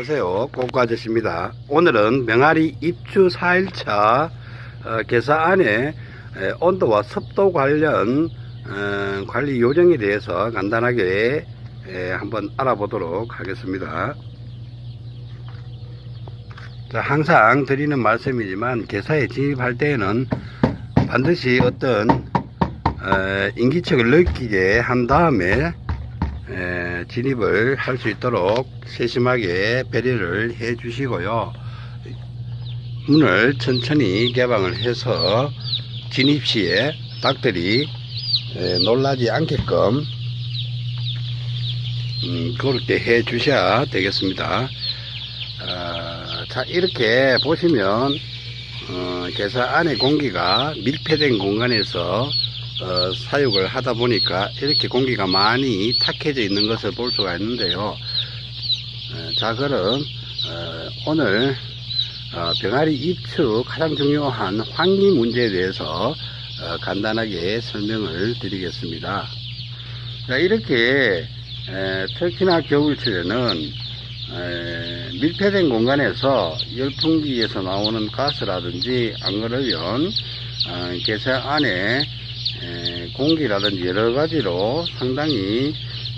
안녕하세요. 꼬꼬 아저씨입니다. 오늘은 명아리 입주 4일차 어, 개사 안에 에, 온도와 습도 관련 어, 관리 요령에 대해서 간단하게 에, 한번 알아보도록 하겠습니다. 자, 항상 드리는 말씀이지만 개사에 진입할 때에는 반드시 어떤 어, 인기척을 느끼게 한 다음에 에, 진입을 할 수 있도록 세심하게 배려를 해 주시고요. 문을 천천히 개방을 해서 진입 시에 닭들이 에, 놀라지 않게끔 음, 그렇게 해 주셔야 되겠습니다. 아, 자 이렇게 보시면 어, 개사 안의 공기가 밀폐된 공간에서 어, 사육을 하다 보니까 이렇게 공기가 많이 탁해져 있는 것을 볼 수가 있는데요. 어, 자, 그럼 어, 오늘 어, 병아리 입축 가장 중요한 환기 문제에 대해서 어, 간단하게 설명을 드리겠습니다. 자, 이렇게 에, 특히나 겨울철에는 에, 밀폐된 공간에서 열풍기에서 나오는 가스라든지 안 그러면 어, 개사 안에 에, 공기라든지 여러 가지로 상당히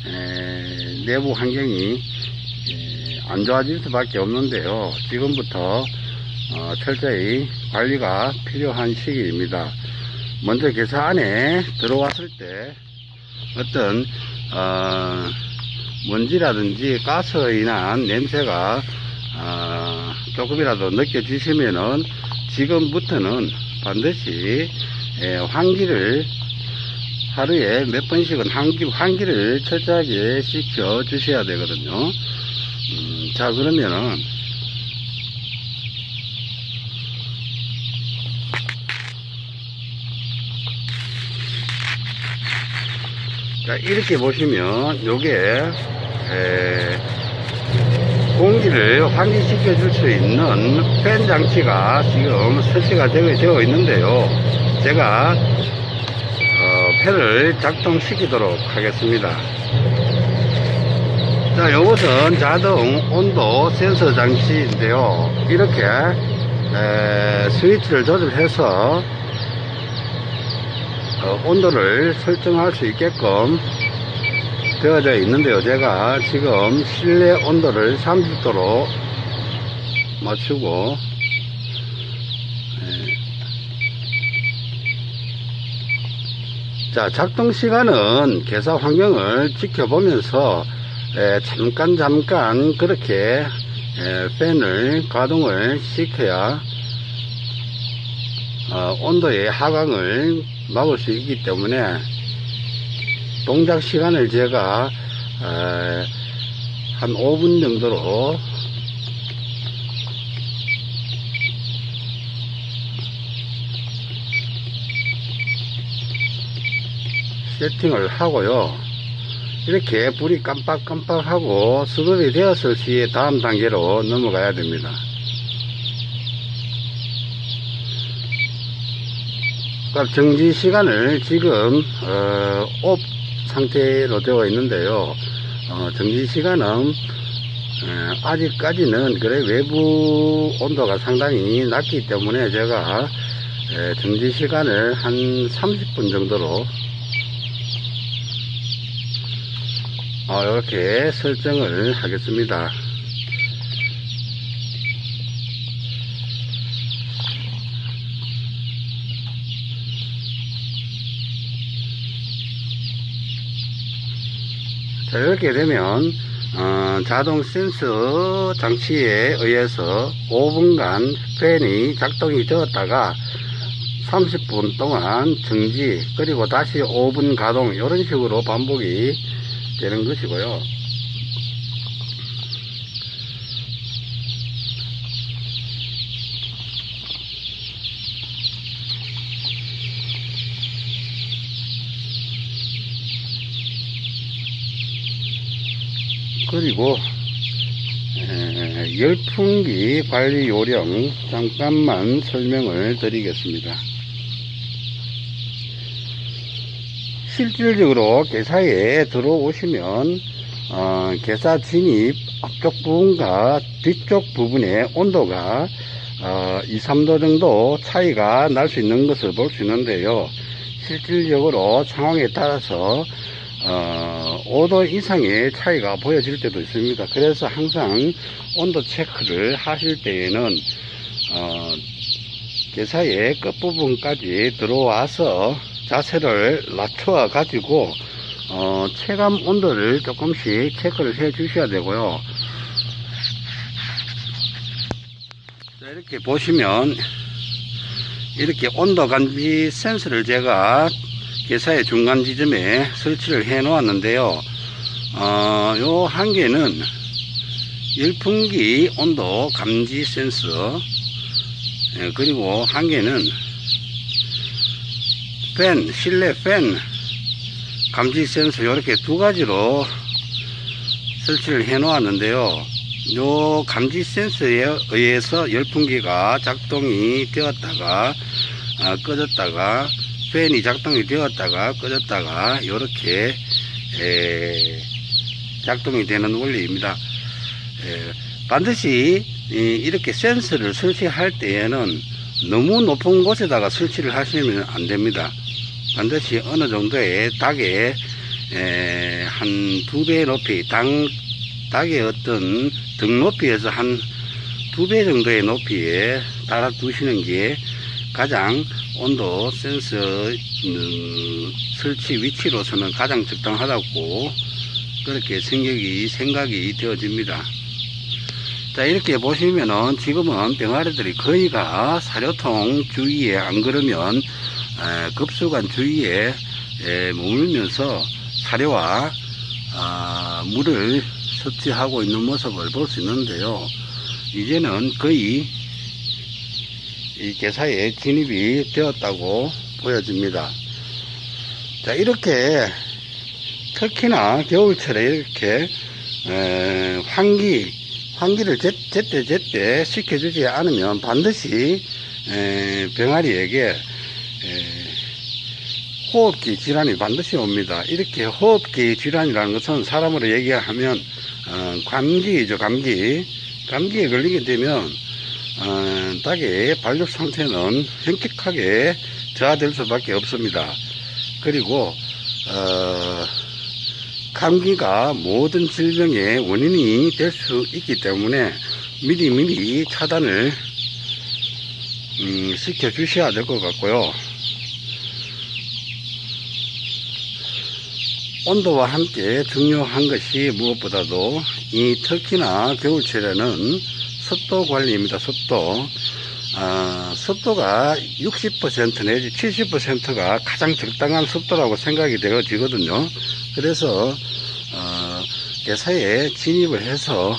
에, 내부 환경이 에, 안 좋아질 수밖에 없는데요. 지금부터 어, 철저히 관리가 필요한 시기입니다. 먼저 개사 안에 들어왔을 때 어떤 어, 먼지라든지 가스로 인한 냄새가 어, 조금이라도 느껴지시면은 지금부터는 반드시 에, 환기를 하루에 몇 번씩은 환기, 환기를 철저하게 시켜 주셔야 되거든요. 음, 자, 그러면은, 자, 이렇게 보시면, 요게, 에, 공기를 환기시켜 줄 수 있는 팬 장치가 지금 설치가 되어 있는데요. 제가 어, 팬을 작동시키도록 하겠습니다. 자, 이것은 자동 온도 센서 장치인데요. 이렇게 에, 스위치를 조절해서 어, 온도를 설정할 수 있게끔 되어져 있는데요. 제가 지금 실내 온도를 30도로 맞추고 자 작동 시간은 개사 환경을 지켜보면서 에, 잠깐 잠깐 그렇게 에, 팬을 가동을 시켜야 어, 온도의 하강을 막을 수 있기 때문에 동작 시간을 제가 에, 한 5분 정도로 세팅을 하고요. 이렇게 불이 깜빡깜빡하고 수급이 되었을 시에 다음 단계로 넘어가야 됩니다. 그러니까 정지 시간을 지금 어, 옵 상태로 되어 있는데요. 어, 정지 시간은 어, 아직까지는 그래 외부 온도가 상당히 낮기 때문에 제가 에, 정지 시간을 한 30분 정도로 어, 이렇게 설정을 하겠습니다. 자, 이렇게 되면 어, 자동 센서 장치에 의해서 5분간 팬이 작동이 되었다가 30분 동안 정지 그리고 다시 5분 가동 이런 식으로 반복이 되는 것이고요. 그리고 에, 열풍기 관리 요령 잠깐만 설명을 드리겠습니다. 실질적으로 개사에 들어오시면 어, 개사 진입 앞쪽 부분과 뒤쪽 부분의 온도가 어, 2, 3도 정도 차이가 날 수 있는 것을 볼 수 있는데요. 실질적으로 상황에 따라서 어, 5도 이상의 차이가 보여질 때도 있습니다. 그래서 항상 온도 체크를 하실 때에는 어, 개사의 끝부분까지 들어와서 자세를 낮춰 가지고 어, 체감 온도를 조금씩 체크를 해 주셔야 되고요. 자, 이렇게 보시면 이렇게 온도 감지 센서를 제가 개사의 중간 지점에 설치를 해 놓았는데요. 어, 요한 개는 열풍기 온도 감지 센서 예, 그리고 한 개는 팬, 실내 팬 감지 센서 이렇게 두 가지로 설치를 해 놓았는데요. 요 감지 센서에 의해서 열풍기가 작동이 되었다가 아, 꺼졌다가 팬이 작동이 되었다가 꺼졌다가 이렇게 작동이 되는 원리입니다. 에, 반드시 이, 이렇게 센서를 설치할 때에는 너무 높은 곳에다가 설치를 하시면 안 됩니다. 반드시 어느 정도의 닭의 한 두 배 높이, 당, 닭의 어떤 등 높이에서 한 두 배 정도의 높이에 달아 두시는 게 가장 온도 센서 음, 설치 위치로서는 가장 적당하다고 그렇게 생각이, 생각이 되어집니다. 자, 이렇게 보시면은 지금은 병아리들이 거의가 사료통 주위에 안 그러면 에, 급수관 주위에 에, 머물면서 사료와 아, 물을 섭취하고 있는 모습을 볼 수 있는데요. 이제는 거의 이 개사에 진입이 되었다고 보여집니다. 자, 이렇게 특히나 겨울철에 이렇게 에, 환기, 환기를 제, 제때 제때 시켜주지 않으면 반드시 에, 병아리에게 에, 호흡기 질환이 반드시 옵니다. 이렇게 호흡기 질환이라는 것은 사람으로 얘기하면 어, 감기죠, 감기. 감기에 걸리게 되면 어, 닭의 발육 상태는 현격하게 저하될 수밖에 없습니다. 그리고 어, 감기가 모든 질병의 원인이 될 수 있기 때문에 미리미리 차단을 음, 시켜 주셔야 될 것 같고요. 온도와 함께 중요한 것이 무엇보다도 이 특히나 겨울철에는 습도 관리입니다. 습도. 아, 습도가 60% 내지 70%가 가장 적당한 습도라고 생각이 되어지거든요. 그래서 어, 개사에 진입을 해서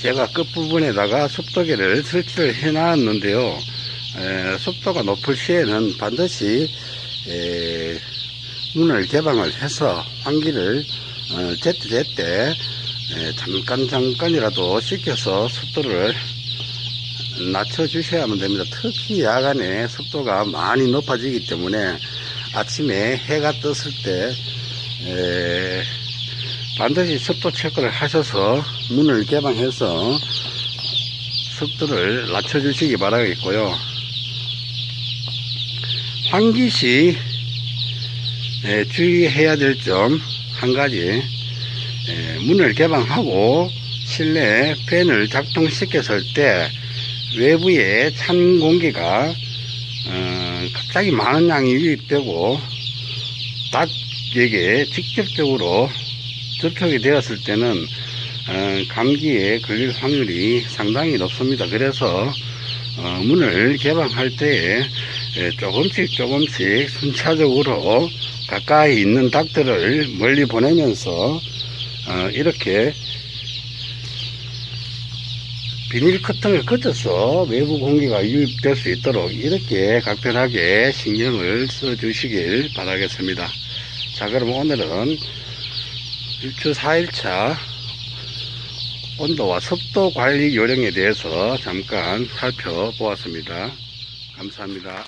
제가 끝부분에다가 습도계를 설치를 해 놨는데요. 에, 습도가 높을 시에는 반드시 에, 문을 개방을 해서 환기를 어, 제때 제때 에, 잠깐 잠깐이라도 시켜서 습도를 낮춰 주셔야만 됩니다. 특히 야간에 습도가 많이 높아지기 때문에 아침에 해가 떴을 때 에, 반드시 습도 체크를 하셔서 문을 개방해서 습도를 낮춰 주시기 바라겠고요. 환기 시 에, 주의해야 될 점 한 가지 에, 문을 개방하고 실내 팬을 작동시켰을 때 외부에 찬 공기가 어, 갑자기 많은 양이 유입되고 닭에게 직접적으로 접촉이 되었을 때는 어, 감기에 걸릴 확률이 상당히 높습니다. 그래서 어, 문을 개방할 때에 에, 조금씩 조금씩 순차적으로 가까이 있는 닭들을 멀리 보내면서 어, 이렇게 비닐 커튼을 거쳐서 외부 공기가 유입될 수 있도록 이렇게 각별하게 신경을 써 주시길 바라겠습니다. 자 그럼 오늘은 1주 4일차 온도와 습도 관리 요령에 대해서 잠깐 살펴보았습니다. 감사합니다.